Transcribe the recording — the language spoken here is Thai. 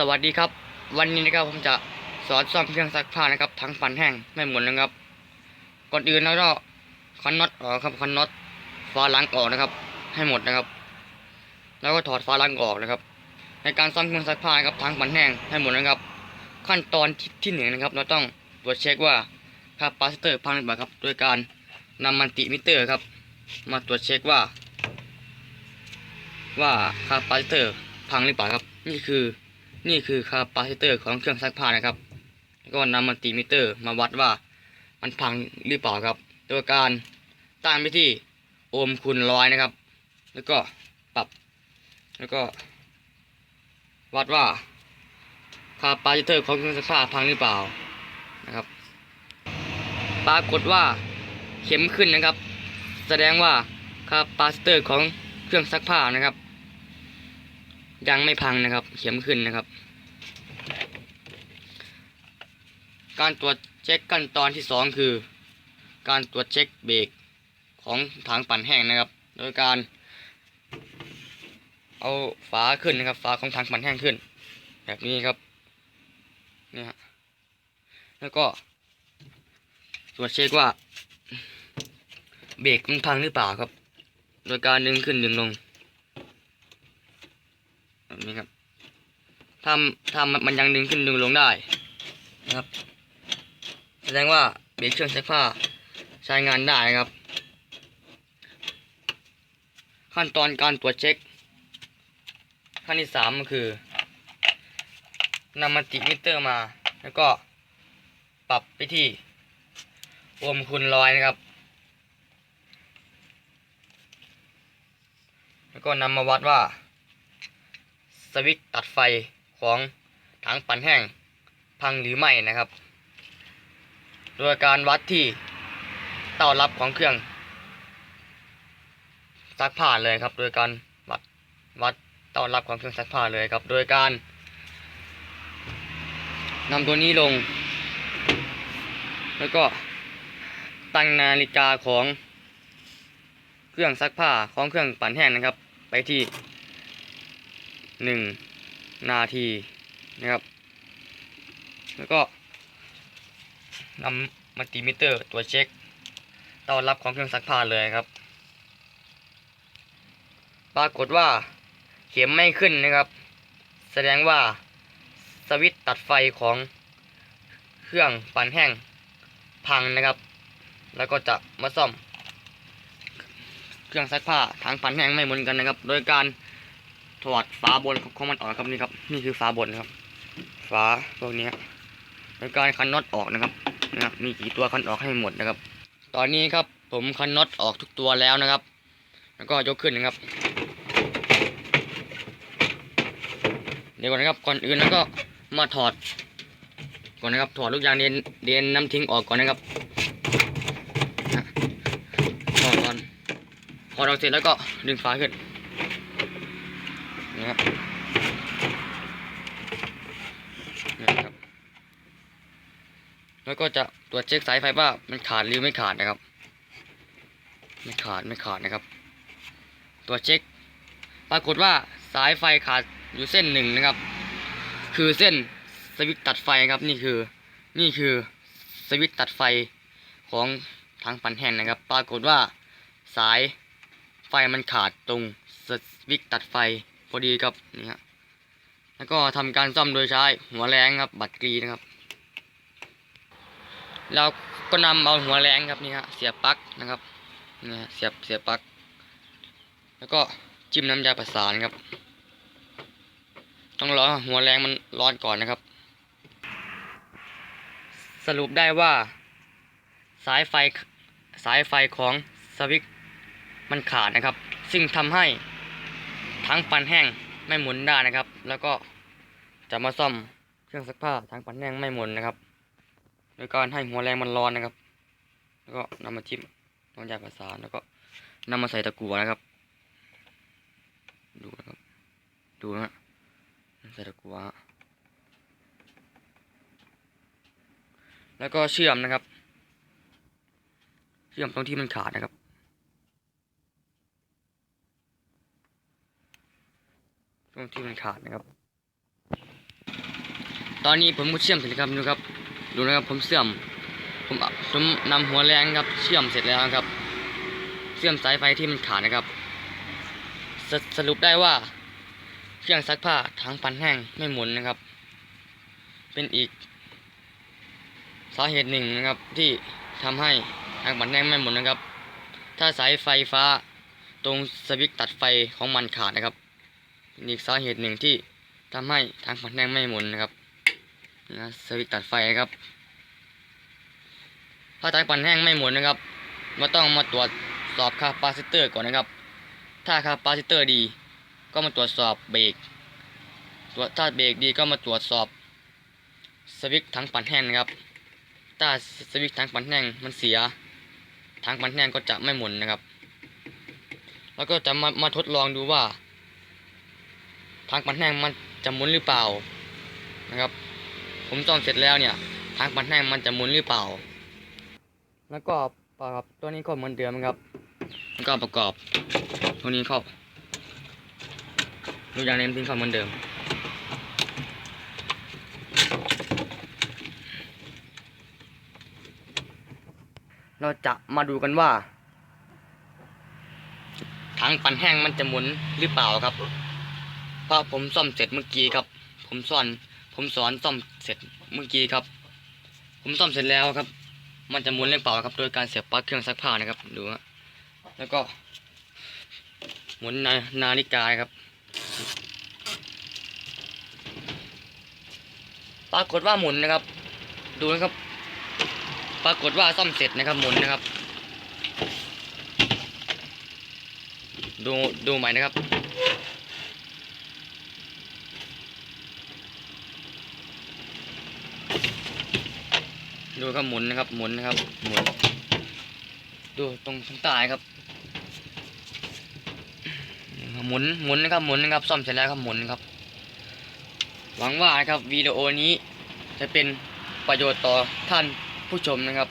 สวัสดีครับ วันนี้นะครับผมจะสอนซ่อมเครื่องซักผ้านะครับ ทั้งปันแห้งไม่หมุนนะครับ ก่อนอื่นแล้วก็คันน็อตออกครับคันน็อตฝาหลังออกนะครับ ให้หมดนะครับ แล้วก็ถอดฝาหลังออกนะครับ ในการซ่อมเครื่องซักผ้านะครับทั้งปันแห้งให้หมดนะครับ ขั้นตอนที่ที่หนึ่งนะครับ เราต้องตรวจเช็คว่าคาปาซิเตอร์พังหรือเปล่าครับโดยการนำมันติมิเตอร์ครับ มาตรวจเช็คว่า ว่าคาปาซิเตอร์พังหรือเปล่าครับ นี่คือ นี่คือคาปาซิเตอร์ของเครื่องซักผ้านะครับ แล้วก็นำมัลติมิเตอร์มาวัดว่ามันพังหรือเปล่าครับ โดยการตั้งไปที่โอห์มคูณร้อยนะครับ แล้วก็ปรับ แล้วก็ วัดว่าคาปาซิเตอร์ของเครื่องซักผ้าพังหรือเปล่านะครับ ปรากฏว่าเข็มขึ้นนะครับ แสดงว่าคาปาซิเตอร์ของเครื่องซักผ้านะครับ ยังไม่พังนะครับ เข็มขึ้นนะครับ การตรวจเช็คขั้นตอนที่สองคือ การตรวจเช็คเบรกของถังปั่นแห้งนะครับ โดยการ เอาฝาขึ้นนะครับฝาของถังปั่นแห้งขึ้น แบบนี้ครับนี่ฮะแล้วก็ ตรวจเช็คว่า เบรกมันพังหรือเปล่าครับ โดยการดึงขึ้นดึงลง นี้ครับถ้าถ้ามันยังดึงขึ้นดึงลงได้นะครับ แสดงว่าเบรกเครื่องซักผ้าใช้งานได้ครับ ขั้นตอนการตรวจเช็ค ขั้นที่สามก็คือนำมันติมิเตอร์มา แล้วก็ปรับไปที่โอห์มคูณร้อยนะครับ แล้วก็นำมาวัดว่า วิตตัดไฟของถังปั่นแห้งพังหรือไม่นะครับ โดยการวัดที่เต้ารับของเครื่องซักผ้าเลยครับ โดยการวัดวัดเต้ารับของเครื่องซักผ้าเลยครับ โดยการนำตัวนี้ลง แล้วก็ตั้งนาฬิกาของเครื่องซักผ้าของเครื่องปั่นแห้งนะครับ ไปที่ หนึ่งนาทีนะครับ แล้วก็นำมัลติมิเตอร์ตัวเช็คต้อนรับของเครื่องซักผ้าเลยครับ ปรากฏว่าเข็มไม่ขึ้นนะครับ แสดงว่าสวิตตัดไฟของเครื่องปั่นแห้งพังนะครับ แล้วก็จะมาซ่อม เครื่องซักผ้าถังปั่นแห้งไม่เหมือนกันนะครับ โดยการ ถอดฝาบนของมันออกครับนี่ครับ นี่คือฝาบนครับ ฝาพวกนี้โดยการคันน็อตออกนะครับนะครับ มีกี่ตัวคันออกให้หมดนะครับ ตอนนี้ครับ ผมคันน็อตออกทุกตัวแล้วนะครับ แล้วก็ยกขึ้นนะครับ เดี๋ยวก่อนนะครับ ก่อนอื่นแล้วก็มาถอด ก่อนนะครับ ถอดลูกยางเดนเดนน้ำทิ้งออกก่อนนะครับนะถอดก่อนถอดออกเสร็จแล้วก็ดึงฝาขึ้น ครับนี่ครับ แล้วก็จะตรวจเช็คสายไฟว่ามันขาดหรือไม่ขาดนะครับ ไม่ขาดไม่ขาดนะครับ ตรวจเช็ค ปรากฏว่าสายไฟขาดอยู่เส้นหนึ่งนะครับ คือเส้นสวิตช์ตัดไฟครับนี่คือ นี่คือสวิตช์ตัดไฟของทางปั่นแห้งนะครับ ปรากฏว่าสายไฟมันขาดตรงสวิตช์ตัดไฟ อดีครับนี่ฮะแล้วก็ทำการซ่อมโดยใช้หัวแรงครับ บัตรกรีนะครับเราก็นำเอาหัวแรงครับนี่ฮะเสียบปลั๊กนะครับนี่ฮะเสียบเสียบปลั๊กแล้วก็จิ้มน้ำยาประสานครับ ต้องรอหัวแรงมันร้อนก่อนนะครับ สรุปได้ว่า สายไฟสายไฟของสวิตมันขาดนะครับ ซึ่งทำให้ ทั้งปั่นแห้งไม่หมุนได้นะครับ แล้วก็จะมาซ่อมเครื่องซักผ้าทั้งปั่นแห้งไม่หมุนนะครับโดยการให้หัวแรงมันร้อนนะครับ แล้วก็นำมาจิ้มน้ำยาประสานแล้วก็นำมาใส่ตะกั่วนะครับ ดูนะครับ ดูนะฮะใส่ตะกั่วแล้วก็เชื่อมนะครับ เชื่อมตรงที่มันขาดนะครับ ตรงที่มันขาดนะครับ ตอนนี้ผมก็เชื่อมเสร็จแล้วครับดูครับ ดูนะครับผมเชื่อม ผมผมนำหัวแรงครับ เชื่อมเสร็จแล้วครับ เชื่อมสายไฟที่มันขาดนะครับสสรุปได้ว่า เครื่องซักผ้าถังปันแห้งไม่หมุนนะครับ เป็นอีก สาเหตุหนึ่งนะครับที่ทำให้ถังปันแห้งไม่หมุนนะครับ ถ้าสายไฟฟ้าตรงสวิตช์ตัดไฟของมันขาดนะครับ อีกสาเหตุหนึ่งที่ทำให้ถังปั่นแห้งไม่หมุนนะครับนะสวิตตัดไฟครับ ถ้าถังปั่นแห้งไม่หมุนนะครับมาต้องมาตรวจสอบคาปาซิเตอร์ก่อนนะครับ ถ้าคาปาซิเตอร์ดี ก็มาตรวจสอบเบรกตรวจถ้าเบรกดีก็มาตรวจสอบสวิตช์ถังปั่นแห้งนะครับ ถ้าสวิตช์ถังปั่นแห้งมันเสียถังปั่นแห้งก็จะไม่หมุนนะครับ แล้วก็จะมามาทดลองดูว่า ถังปันแห้งมันจะหมุนหรือเปล่านะครับ ผมซ่อมเสร็จแล้วเนี่ยถังปันแห้งมันจะหมุนหรือเปล่า แล้วก็ประกอบตัวนี้ก็เหมือนเดิมครับแล้วก็ประกอบตัวนี้เข้าดูอย่างเน้นทิ้งเข้าเหมือนเดิมเราจะมาดูกันว่าถังปั่นแห้งมันจะหมุนหรือเปล่าครับ พราะผมซ่อมเสร็จเมื่อกี้ครับ ผมสอน ผมสอนซ่อมเสร็จเมื่อกี้ครับ ผมซ่อมเสร็จแล้วครับ มันจะหมุนหรือเปล่าครับ โดยการเสียบปลั๊กเครื่องซักผ้านะครับ ดูฮะ แล้วก็หมุนนานาฬิกาครับ ปรากฏว่าหมุนนะครับ ดูนะครับ ปรากฏว่าซ่อมเสร็จนะครับหมุนนะครับ ดูดูใหม่นะครับ ดูครับหมุนนะครับ หมุนนะครับหมุน ดูตรงข้างใต้ครับหมุนหมุนนะครับหมุนนะครับซ่อมเสร็จแล้วครับหมุนครับ หวังว่าครับวิดีโอนี้จะเป็นประโยชน์ต่อท่านผู้ชมนะครับ